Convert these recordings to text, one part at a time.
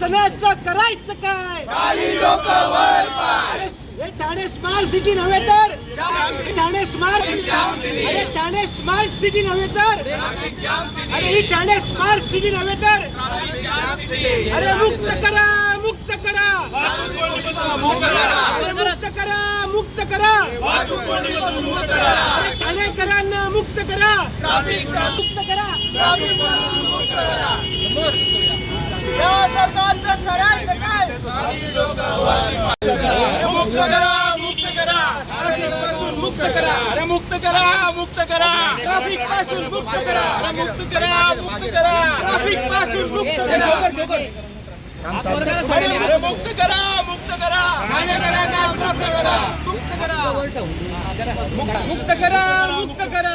सणाचं करायचं काय? हे ठाणे स्मार्ट सिटी नव्हे तर? ठाणे स्मार्ट अरे ठाणे स्मार्ट सिटी नव्हे तर? अरे ही ठाणे स्मार्ट सिटी नव्हे तर? अरे मुक्त करा मुक्त करा. अरे मुक्त करा मुक्त करा. अरे ठाणेकरांना मुक्त करा. मुक्त करा या सरकारचं करायचं काय मुक्त करा मुक्त करा पासून मुक्त करा अरे मुक्त करा मुक्त करा ट्रॅफिक मुक्त करा अरे मुक्त करा मुक्त करा मुक्त करा अरे मुक्त करा मुक्त करा ठाणेकरांना मुक्त करा मुक्त करा मुक्त करा मुक्त करा मुक्त करा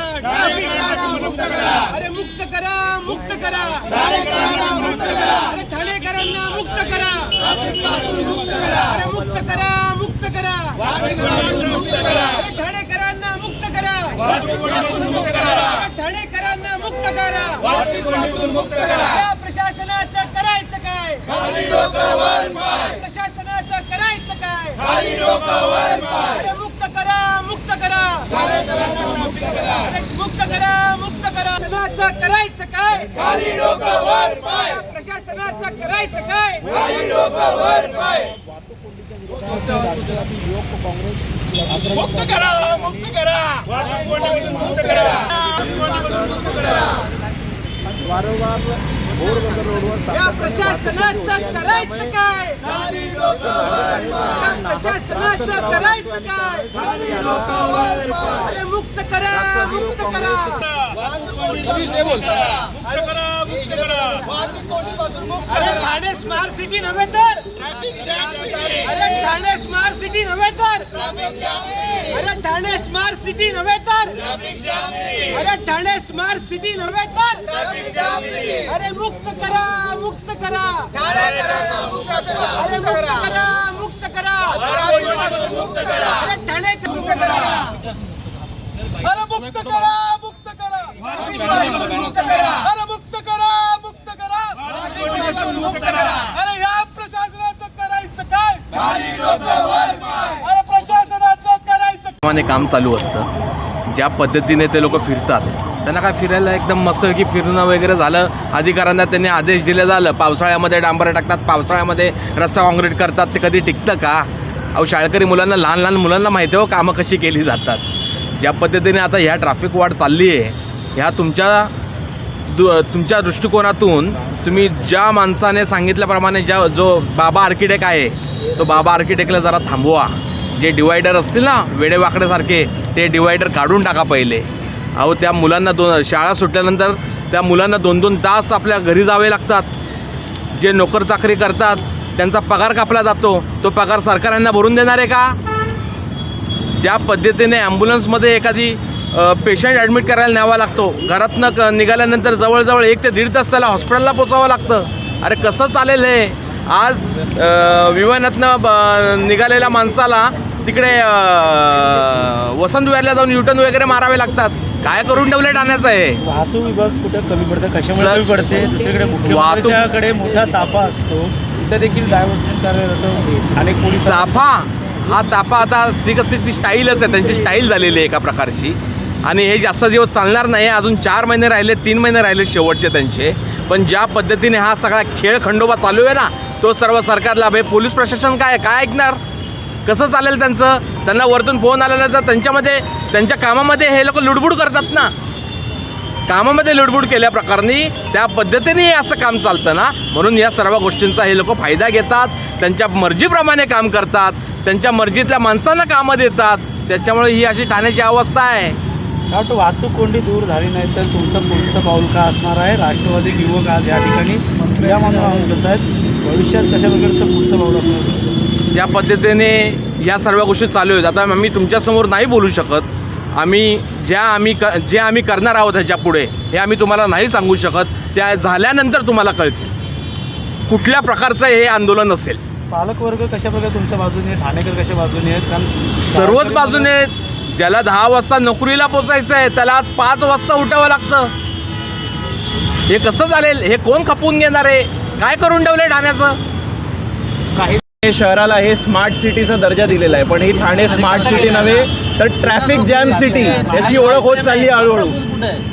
अरे मुक्त करा मुक्त करा अरे ठाणेकरांना मुक्त करा ट्रॅफिकपासून मुक्त करा अरे मुक्त करा मुक्त करा ट्रॅफिकपासून मुक्त करा अरे ठाणेकरांना मुक्त करा. ठाणेकरांना मुक्त करा. मुक्त करा या प्रशासनाचं करायचं काय? प्रशासनाचं करायचं काय? मुक्त करा मुक्त करा. मुक्त करा मुक्त करा. प्रशासनाचं करायचं काय? प्रशासनाचं करायचं काय? मुक्त करा मुक्त करा. मुक्त करा या प्रशासनाचं करायचं काय? प्रशासनाचं करायचं काय? मुक्त करा मुक्त करा. मुक्त करा. मुक्त करा? स्मार्ट सिटी नव्हे तर? Traffic jam Thane smart city नव्हे तर ट्रॅफिक जॅम सिटी. अरे ठाणे स्मार्ट सिटी नव्हे तर ट्रॅफिक जॅम सिटी. अरे ठाणे स्मार्ट सिटी नव्हे तर ट्रॅफिक जॅम सिटी. अरे मुक्त करा मुक्त करा ठाणेकरांना मुक्त करा. अरे मुक्त करा मुक्त करा करा. अरे ठाणे मुक्त करा अरे मुक्त करा मुक्त करा मुक्त करा. अरे मुक्त करा मुक्त करा प्रमाणे काम चालू असतं. ज्या पद्धतीने ते लोक फिरतात त्यांना काय फिरायला एकदम मस्त की फिरणं वगैरे झालं अधिकाऱ्यांना त्यांनी आदेश दिले झालं. पावसाळ्यामध्ये डांबर टाकतात पावसाळ्यामध्ये रस्ता काँक्रीट करतात ते कधी टिकतं का? अहो शाळकरी मुलांना लहान लहान मुलांना माहिती आहे हो कामं कशी केली जातात. ज्या पद्धतीने आता ह्या ट्रॅफिक वाढ चालली आहे ह्या तुमच्या दु तुमच्या दृष्टिकोनातून तुम्ही ज्या माणसाने सांगितल्याप्रमाणे ज्या जो बाबा आर्किटेक्ट आहे तो बाबा आर्किटेक्टला जरा थांबवा. जे डिवायडर असतील ना वेडेवाकड्यासारखे ते डिवायडर काढून टाका पहिले. अहो त्या मुलांना दोन शाळा सुटल्यानंतर त्या मुलांना दोन दोन तास आपल्या घरी जावे लागतात. जे नोकर चाकरी करतात त्यांचा पगार कापला जातो. तो पगार सरकारांना भरून देणार आहे का? ज्या पद्धतीने ॲम्ब्युलन्समध्ये एखादी पेशंट ॲडमिट करायला न्यावा लागतो. घरातनं क निघाल्यानंतर जवळजवळ एक ते दीड तास त्याला हॉस्पिटलला पोचावं लागतं. अरे कसं चालेल हे? आज विमानातनं ब निघालेल्या माणसाला तिकडे वसंत विहारला जाऊन युटर्न वगैरे मारावे लागतात. काय करून ठेवलं ठाण्याचं आहे वाहतूक विभाग कुठं कमी पडतं? कशामुळे कमी पडते? दुसरीकडे मुख्यमंत्र्यांच्याकडे मोठा ताफा असतो. इथं देखील डायव्हर्शन कार्यरत अनेक पोलीस ताफा? हा ताफा आता ती कशी ती स्टाईलच आहे. त्यांची स्टाईल झालेली आहे एका प्रकारची. आणि हे जास्त दिवस चालणार नाही. अजून चार महिने राहिले तीन महिने राहिले शेवटचे त्यांचे. पण ज्या पद्धतीने हा सगळा खेळ खंडोबा चालू आहे ना तो सर्व सरकारला भाई पोलीस प्रशासन काय काय ऐकणार? कसं चालेल त्यांचं? त्यांना वरतून फोन आल्यानंतर त्यांच्यामध्ये त्यांच्या कामामध्ये हे लोक लुडबुड करतात ना. कामामध्ये लुडबुड केल्या प्रकाराने त्या पद्धतीने असं काम चालतं ना. म्हणून या सर्व गोष्टींचा हे लोक फायदा घेतात त्यांच्या मर्जीप्रमाणे काम करतात त्यांच्या मर्जीतल्या माणसांना कामं देतात. त्याच्यामुळे ही अशी ठाण्याची अवस्था आहे. मला वाटतं वाहतूक कोंडी दूर झाली नाही तर तुमचं पुढचं पाऊल का असणार आहे? राष्ट्रवादी युवक आज या ठिकाणी या मानून करत आहेत. भविष्यात कशा प्रकारचं पुढचं पाऊल असणार? ज्या पद्धतीने या सर्व गोष्टी चालू आहेत आता आम्ही तुमच्यासमोर नाही बोलू शकत. आम्ही ज्या आम्ही क जे आम्ही करणार आहोत ह्याच्या पुढे हे आम्ही तुम्हाला नाही सांगू शकत. त्या झाल्यानंतर तुम्हाला कळतील. कुठल्या प्रकारचं हे आंदोलन असेल पालकवर्ग कशा प्रकारे तुमच्या बाजूने? ठाणेकर कशा बाजूने आहेत? कारण सर्वच बाजूने ज्याला दहा वाजता नोकरीला पोचायचं आहे त्याला आज पाच वाजता उठावं लागतं. हे कसं चालेल हे कोण खपवून घेणार आहे? काय करून ठेवलंय ठाण्याचं? हे शहराला हे स्मार्ट सिटीचा दर्जा दिलेला आहे. पण ही ठाणे स्मार्ट सिटी नव्हे तर ट्रॅफिक जॅम सिटी याची ओळख होत चालली आहे हळूहळू.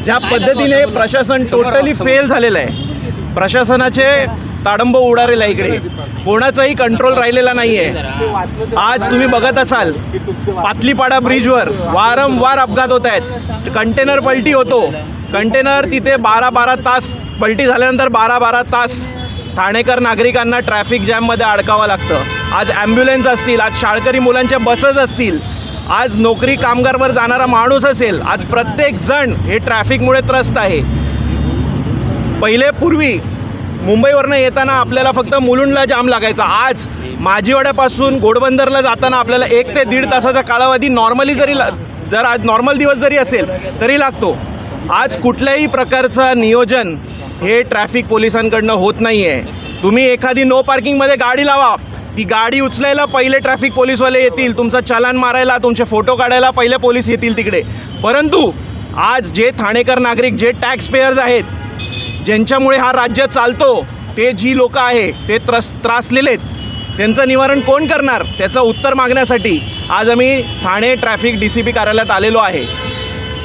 ज्या पद्धतीने प्रशासन टोटली फेल झालेलं आहे. प्रशासनाचे ताडंब उडारेला आहे इकडे. कोणाचाही कंट्रोल राहिलेला नाही आहे आज तुम्ही बघत असाल पातलीपाडा ब्रिजवर वारंवार अपघात होत आहेत. कंटेनर पलटी होतो. कंटेनर तिथे बारा बारा तास पलटी झाल्यानंतर बारा बारा तास ठाणेकर नागरिकांना ट्रॅफिक जॅममध्ये अडकावं लागतं. आज ॲम्ब्युलन्स असतील आज शाळकरी मुलांच्या बसेस असतील आज नोकरी कामगारवर जाणारा माणूस असेल आज प्रत्येक जण हे ट्रॅफिकमुळे त्रस्त आहे. पहिले पूर्वी मुंबईवरनं येताना आपल्याला फक्त मुलुंडला जाम लागायचा. आज माझीवाड्यापासून घोडबंदरला जाताना आपल्याला एक ते दीड तासाचा कालावधी नॉर्मली जरी ला- जर आज नॉर्मल दिवस जरी असेल तरी लागतो. आज कुठल्याही प्रकारचं नियोजन हे ट्रॅफिक पोलिसांकडनं होत नाही आहे तुम्ही एखादी नो पार्किंगमध्ये गाडी लावा. ती गाडी उचलायला पहिले ट्रॅफिक पोलीसवाले येतील. तुमचं चलान मारायला तुमचे फोटो काढायला पहिले पोलीस येतील तिकडे. परंतु आज जे ठाणेकर नागरिक जे टॅक्स पेयर्स आहेत ज्यांच्यामुळे हा राज्य चालतो ते जी लोक आहे ते त्रस त्रासलेले आहेत. त्यांचं निवारण कोण करणार त्याचं उत्तर मागण्यासाठी आज आम्ही Thane traffic D C P कार्यालयात आलेलो आहे.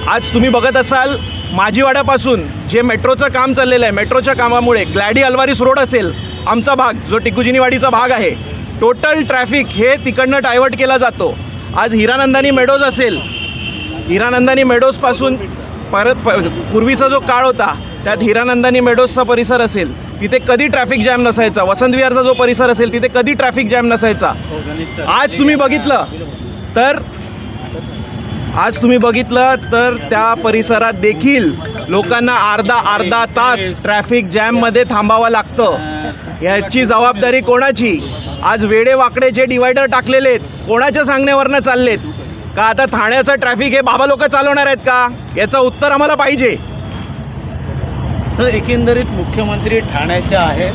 आज तुम्ही बघत असाल माझीवाड्यापासून जे मेट्रोचं काम चाललेलं आहे मेट्रोच्या कामामुळे ग्लॅडी अलवारीस रोड असेल आमचा भाग जो टिकुजिनीवाडीचा भाग आहे टोटल ट्रॅफिक हे तिकडनं डायव्हर्ट केला जातो. आज हिरानंदानी मेडोज असेल हिरानंदानी मेडोजपासून परत पूर्वीचा जो काळ होता त्यात हिरानंदानी मेडोजचा परिसर असेल तिथे कधी ट्रॅफिक जॅम नसायचा? वसंत विहारचा जो परिसर असेल तिथे कधी ट्रॅफिक जॅम नसायचा? आज तुम्ही बघितलं तर आज तुम्ही बघितलं तर त्या परिसरात देखील लोकांना अर्धा अर्धा तास ट्रॅफिक जॅममध्ये थांबावं लागतं. याची जबाबदारी कोणाची? आज वेडे वाकडे जे डिवायडर टाकलेले आहेत कोणाच्या सांगण्यावरनं चाललेत? का आता ठाण्याचं ट्रॅफिक हे बाबा लोक चालवणार आहेत का? याचं उत्तर आम्हाला पाहिजे. तर एकंदरीत मुख्यमंत्री ठाण्याचे आहेत.